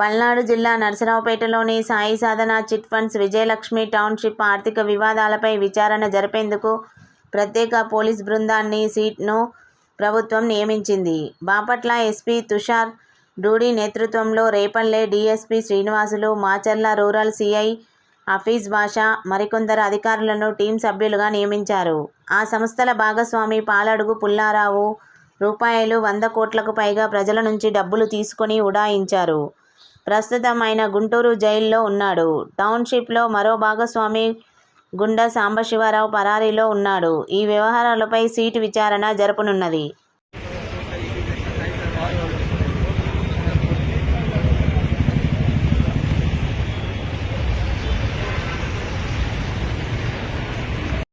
పల్నాడు జిల్లా నరసరావుపేటలోని Sai Sadhana chit funds Vijayalakshmi township ఆర్థిక వివాదాలపై విచారణ జరిపేందుకు ప్రత్యేక పోలీస్ బృందాన్ని సీట్ను ప్రభుత్వం నియమించింది. బాపట్ల ఎస్పీ తుషార్ డూడి నేతృత్వంలో Repalle DSP Srinivasulu, Macherla rural CI Hafeez Basha, మరికొందరు అధికారులను టీమ్ సభ్యులుగా నియమించారు. ఆ సంస్థల భాగస్వామి పాలడుగు పుల్లారావు రూపాయలు వంద కోట్లకు పైగా ప్రజల నుంచి డబ్బులు తీసుకొని ఉడాయించారు. ప్రస్తుతం ఆయన గుంటూరు జైల్లో ఉన్నాడు. టౌన్షిప్లో మరో భాగస్వామి గుండా సాంబశివరావు పరారీలో ఉన్నాడు. ఈ వ్యవహారాలపై సిట్ విచారణ జరపనున్నది.